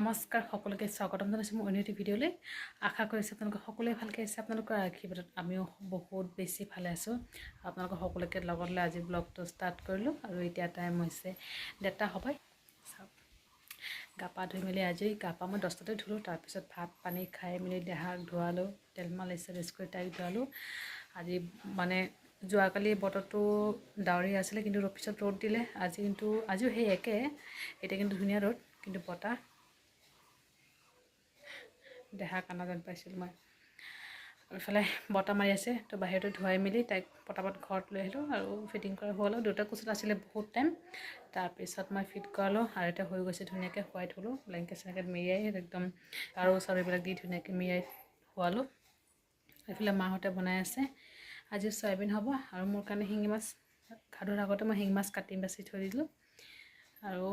নমস্কাৰ সকলোকে স্বাগতম জনাইছোঁ মোৰ অন্য এটি ভিডিঅ'লৈ। আশা কৰিছোঁ আপোনালোকে সকলোৱে ভালকৈ আছে আপোনালোকৰ আশীৰ্বাদত আমিও বহুত বেছি ভালে আছোঁ। আপোনালোকৰ সকলোকে লগত লৈ আজি ব্লগটো ষ্টাৰ্ট কৰিলোঁ আৰু এতিয়া টাইম হৈছে ডেৰটা হ'বই চাওক গা পা ধুই মেলি আজৰি গা পা মই দহটাতে ধুলোঁ তাৰপিছত ভাত পানী খাই মেলি দেহাক ধোৱালোঁ তেল ৰেষ্ট কৰি তাইক ধোৱালোঁ। আজি মানে যোৱাকালি বতৰটো ডাৱৰীয়া আছিলে কিন্তু পিছত ৰ'দ দিলে আজি কিন্তু আজিও সেই একে এতিয়া কিন্তু ধুনীয়া ৰ'দ কিন্তু বতাহ দেহা কান্দা যেন পাইছিলোঁ মই। ইফালে বতাহ মাৰি আছে তো বাহিৰতে ধুৱাই মেলি তাইক পটাপট ঘৰত লৈ আহিলোঁ আৰু ফিটিং কৰা হ'ল দুটা কোচত আছিলে বহুত টাইম তাৰপিছত মই ফিট কৰালোঁ আৰু এতিয়া হৈ গৈছে ধুনীয়াকৈ শুৱাই থ'লোঁ ব্লেংকেট চেংকেট মেৰিয়াই একদম আৰু চাৰুবিলাক দি ধুনীয়াকৈ মেৰিয়াই শুৱালোঁ। এইফালে মাহঁতে বনাই আছে আজি চয়াবিন হ'ব আৰু মোৰ কাৰণে শিঙি মাছ। খাদুৰ আগতে মই শিঙি মাছ কাটি বাচি থৈ দিলোঁ। আৰু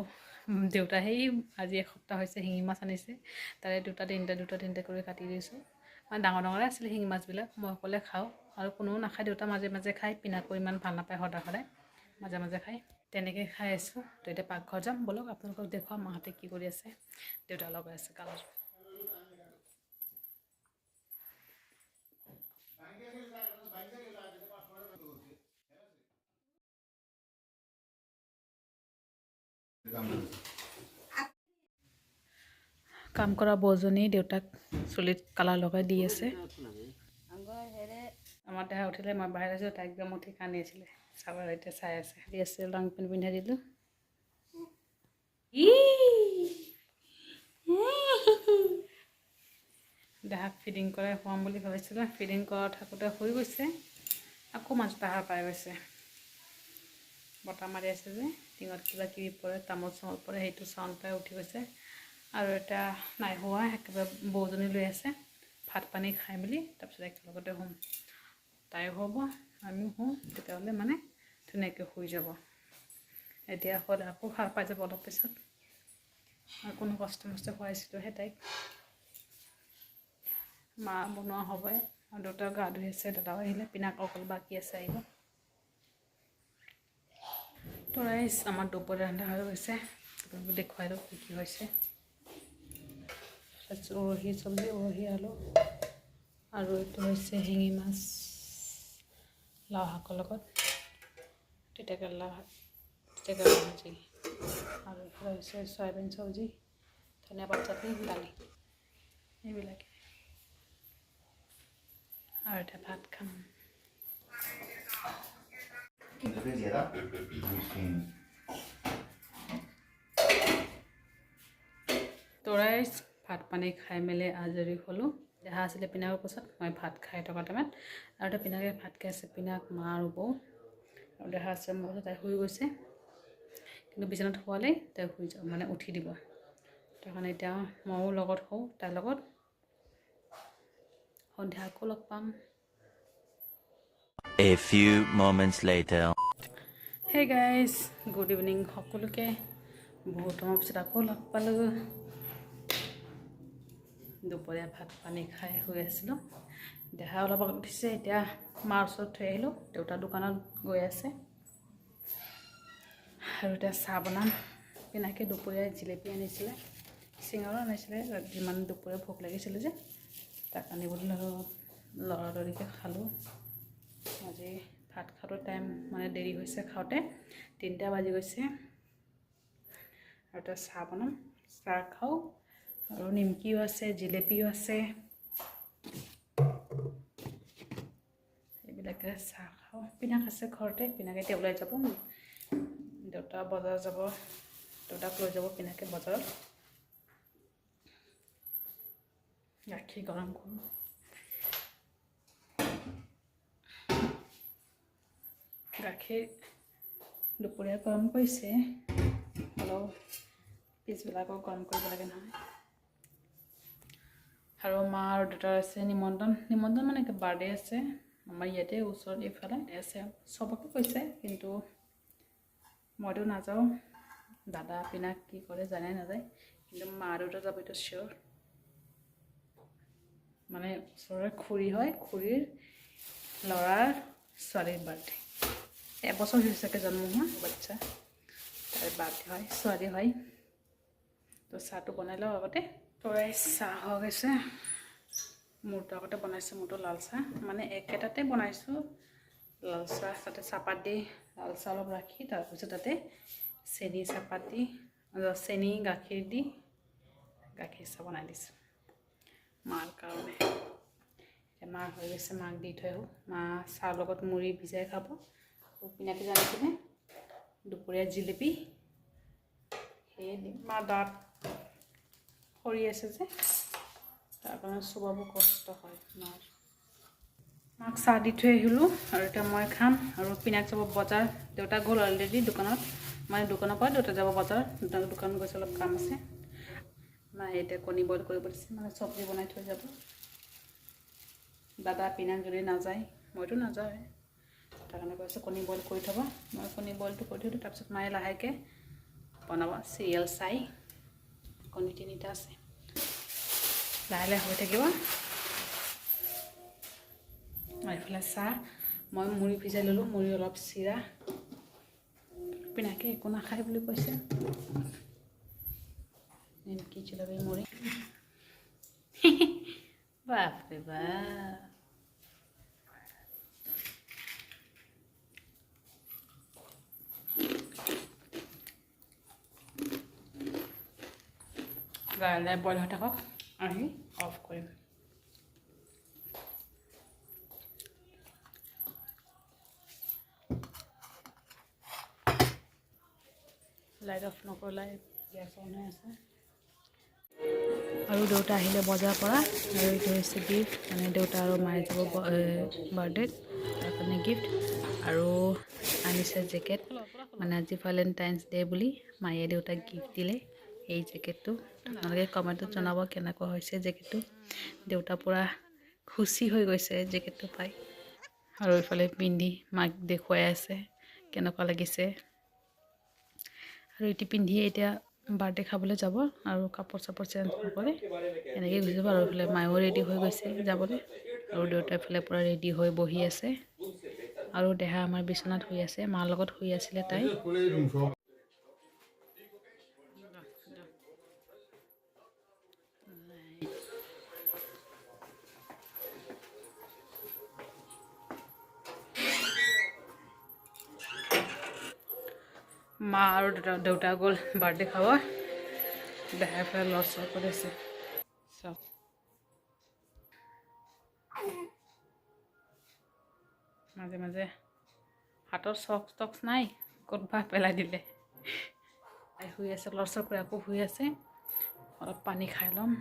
দেউতা সেই আজি এসপ্তাহ হৈছে শিঙি মাছ আনিছে। তাৰে দুটা তিনিটা দুটা তিনিটা কৰি কাটি দিছোঁ। মানে ডাঙৰ ডাঙৰে আছিলে শিঙি মাছবিলাক মই অকলে খাওঁ আৰু কোনেও নাখায় দেউতা মাজে মাজে খায় পিনাকো ইমান ভাল নাপায় সদায় সদায় মাজে মাজে খায়। তেনেকৈ খাই আছোঁ। তো এতিয়া পাকঘৰ যাম ব'লক আপোনালোকক দেখুৱাম মাহঁতে কি কৰি আছে দেউতা লগাই আছে কালত কাম কৰা বৌজনী দেউতাক চুলিত কালাৰ লগাই দি আছে। আমাৰ দেহা উঠিলে মই বাহিৰত আছিলোঁ তাইক একদম উঠি কান্দি আছিলে। চাব এতিয়া চাই আছে। দি আছে লং পেণ্ট পিন্ধাই দিলোঁ। দেহাক ফিডিং কৰাই খুৱাম বুলি ভাবিছিলোঁ। ফিডিং কৰা থাকোঁতে শুই গৈছে। আকৌ মাজতে সাৰ পাই গৈছে। বতাহ মাৰি আছে যে টিঙত কিবা কিবি পৰে তামোল চামোল পৰে সেইটো চাউণ্ড পাই উঠি গৈছে। আৰু এতিয়া নাই হোৱা একেবাৰে বৌজনী লৈ আছে ভাত পানী খাই মেলি তাৰপিছত একেলগতে শুম। তাইও হ'ব আমিও শুওঁ তেতিয়াহ'লে মানে ধুনীয়াকৈ শুই যাব। এতিয়া হ'ল আকৌ সাৰ পাই যাব অলপ পিছত। আৰু কোনো কষ্ট মষ্ট খুৱাইছিলোঁহে তাইক। মা বনোৱা হ'বই আৰু দেউতা গা ধুই আছে দাদাও আহিলে পিনাক অকল বাকী আছে আহিব। তো ৰাইজ আমাৰ দুপৰীয়া ৰন্ধা হৈ গৈছে। আপোনালোকে দেখুৱাই দিওঁ কি হৈছে। উৰহি চব্জি উৰহি আলু আৰু এইটো হৈছে শিঙি মাছ লাও শাকৰ লগত তিতাকেৰেলা ভাজি। আৰু এইফালে হৈছে চয়াবিন চব্জি ধনিয়া পাত চাটনি দালি। এইবিলাকে। আৰু এতিয়া ভাত খাম। Vedere তৰাই ভাত পানী খাই মেলি আজৰি হ'লোঁ। দেহা আছিলে পিনাকৰ পাছত মই ভাত খাই থকা টাইমত। আৰু এতিয়া পিনাকে ভাত খাই আছে পিনাক মা আৰু বৌ। আৰু দেহা আছে মোৰ ওচৰত তাই শুই গৈছে। কিন্তু বিচনাত শুৱালেই তাই শুই যাব মানে উঠি দিব। তাৰ কাৰণে এতিয়া ময়ো লগত শুওঁ তাইৰ লগত। সন্ধিয়া আকৌ লগ পাম। A few moments later. Hey guys good evening সকলোকে বহুত সময় পিছত আকৌ লগ পালোঁ। দুপৰীয়া ভাত পানী খাই শুই আছিলোঁ। দেহা অলপ আগত উঠিছে, এতিয়া মাৰ ওচৰত থৈ আহিলোঁ। দেউতা দোকানত গৈ আছে। আৰু এতিয়া চাহ বনাম। পিনাকে দুপৰীয়া জিলেপি আনিছিলে, চিঙাৰো আনিছিলে। যিমান দুপৰীয়া ভোক লাগিছিলে যে, তাক আনিবলৈ লৰালৰিকৈ খালোঁ। আজি ভাত খাওঁতে টাইম মানে দেৰি হৈছে খাওঁতে তিনিটা বাজি গৈছে। আৰু এতিয়া চাহ বনাম। চাহ খাওঁ। আৰু নিমকিও আছে জিলেপিও আছে। এইবিলাকে চাহ খাওঁ। পিনাক আছে ঘৰতে পিনাকে এতিয়া ওলাই যাব। দেউতা বজাৰ যাব। দেউতাক লৈ যাব পিনাকে বজাৰত। গাখীৰ গৰম কৰোঁ। গাখীৰ দুপৰীয়া গৰম কৰিছে। হ'লেও পিছবেলা আকৌ গৰম কৰিব লাগে নহয়। আৰু মা আৰু দেউতাৰ আছে, নিমন্ত্ৰণ নিমন্ত্ৰণ মানে বাৰ্থডে আছে। আমাৰ ইয়াতে ওচৰত এইফালে আছে, চবকে কৈছে, কিন্তু মইতো নাযাওঁ। দাদা পিনাক কি কৰে জানে নাযায়। কিন্তু মা দেউতা যাব এইটো চিয়'ৰ মানে ওচৰৰে খুৰী হয়, খুৰীৰ ল'ৰাৰ ছোৱালীৰ বাৰ্থডে এবছৰ হৈছেকে জন্ম হোৱা বাচ্চা তাৰ বাৰ্থডে হয় ছোৱালী হয়। তো চাহটো বনাই লওঁ আগতে। তৰাই চাহ হৈ গৈছে। মোৰটো আগতে বনাইছোঁ মোৰটো লাল চাহ। মানে একেটাতে বনাইছোঁ। লাল চাহ তাতে চাহপাত দি লাল চাহ অলপ ৰাখি তাৰপিছত তাতে চেনি চাহপাত দি চেনি গাখীৰ দি গাখীৰ চাহ বনাই দিছোঁ। মাৰ কাৰণে। এতিয়া মাৰ হৈ গৈছে মাক দি থৈ আহোঁ। মা চাহৰ লগত মুড়ি ভিজাই খাব। পিনাকি জানিছিলে দুপৰীয়া জিলেপি। দিম মা দাঁত সৰি আছে যে তাৰ কাৰণে চুবাব কষ্ট হয় মাৰ। মাক চাহ দি থৈ আহিলোঁ আৰু এতিয়া মই খাম আৰু পিনাক যাব বজাৰ। দেউতা গ'ল অলৰেডি দোকানত। মানে দোকানৰ পৰা দেউতা যাব বজাৰ। দেউতা দোকানত গৈছে অলপ কাম আছে। মায়ে এতিয়া কণী বইল কৰিব দিছে। মানে চব্জি বনাই থৈ যাব। দাদা পিনাক যদি নাযায় মইতো নাযাওঁৱে তাৰ কাৰণে কৈছে, কণী বইল কৰি থ'ব। মই কণী বইলটো কৰি থৈ দিওঁ, তাৰপিছত মায়ে লাহেকৈ বনাব, চিৰিয়েল চাই। কণী তিনিটা আছে। লাহে লাহে হৈ থাকিব। এইফালে চাহ, মই মুড়ি ভিজাই ল'লোঁ, মুড়ি অলপ চিৰা। পিনাকে একো নাখায় বুলি কৈছে। নিমকি চিলাবি মুড়ি? বাপৰে বাপ। বইল হৈ থাকক। আহি অফ কৰিম। লাইট অফ নকৰিলে গেছ অন হৈ আছে। আৰু দেউতা আহিলে বজাৰৰ পৰা। আৰু এইটো হৈছে গিফ্ট মানে দেউতা আৰু মায়ে যাব বাৰ্থডেত তাৰ কাৰণে গিফ্ট আৰু আনিছে জেকেট মানে আজি ভেলেণ্টাইন্স ডে' বুলি মায়ে দেউতাক গিফ্ট দিলে। এই জেকেটটো আপোনালোকে কমেণ্টত জনাব কেনেকুৱা হৈছে জেকেটটো দেউতা পূৰা খুচি হৈ গৈছে জেকেটটো পাই। আৰু এইফালে পিন্ধি মাক দেখুৱাই আছে কেনেকুৱা লাগিছে। আৰু এইটো পিন্ধিয়ে এতিয়া বাৰ্থডে খাবলৈ যাব আৰু কাপোৰ চাপোৰ চেঞ্জ নকৰে। এনেকৈ গুচি যাব আৰু এইফালে মায়েও ৰেডি হৈ গৈছে যাবলৈ। আৰু দেউতা এইফালে পূৰা ৰেডি হৈ বহি আছে। আৰু দেহা আমাৰ বিচনাত শুই আছে, মাৰ লগত শুই আছিলে তাই। মা আৰু দেউতা গ'ল বাৰ্থডে খাব দেহাই ফালে লৰচৰ কৰি আছে চাওক মাজে মাজে। হাতৰ চক্স টক্স নাই, ক'ত বা পেলাই দিলে। তাই শুই আছে লৰচৰ কৰি আকৌ শুই আছে। অলপ পানী খাই ল'ম।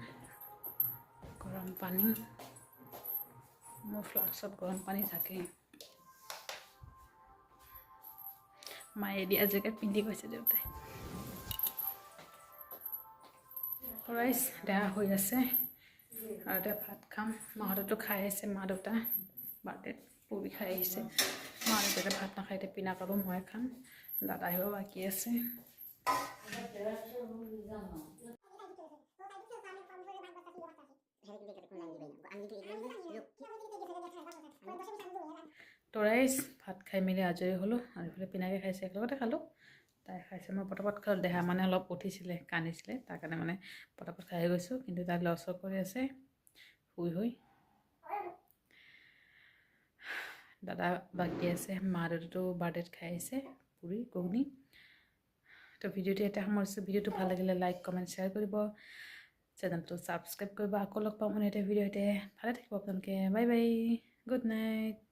গৰম পানী। মোৰ ফ্লাক্সত গৰম পানী থাকেই। মায়ে দিয়া জেকেট পিন্ধি গৈছে দেউতাই। ৰাইচ দেহা হৈ আছে। আৰু এতিয়া ভাত খাম। মাহঁতেতো খাই আহিছে মা দেউতা। বাৰ্থডেত পুৰি খাই আহিছে। মা দেউতাই ভাত নাখায়, এতিয়া পিনা কাব মই খাম। দাদা আহিব বাকী আছে। তো ৰাইচ ভাত খাই মেলি আজৰি হ'লোঁ আৰু এইফালে পিনাকে খাইছে, একেলগতে খালোঁ। তাই খাইছে, মই পটাপট খালোঁ, দেহা মানে অলপ উঠিছিলে, কান্দিছিলে, তাৰ কাৰণে মানে পটাপট খাই গৈছোঁ, কিন্তু তাই লৰচৰ কৰি আছে, শুই শুই দাদা বাকী আছে, মা দেউতাটো বাৰ্থডেত খাই আহিছে, পুৰি, ঘুগুনি। তো ভিডিঅ'টো এতিয়া সামৰিছোঁ ভিডিঅ'টো ভালো লাগিলে লাইক, কমেণ্ট, শ্বেয়াৰ কৰিব। চেনেলটো ছাবস্ক্ৰাইব কৰিব, আকৌ লগ পাম মানে এতিয়া ভিডিঅ' এতিয়া ভালে থাকিব আপোনালোকে, বাই বাই, গুড নাইট।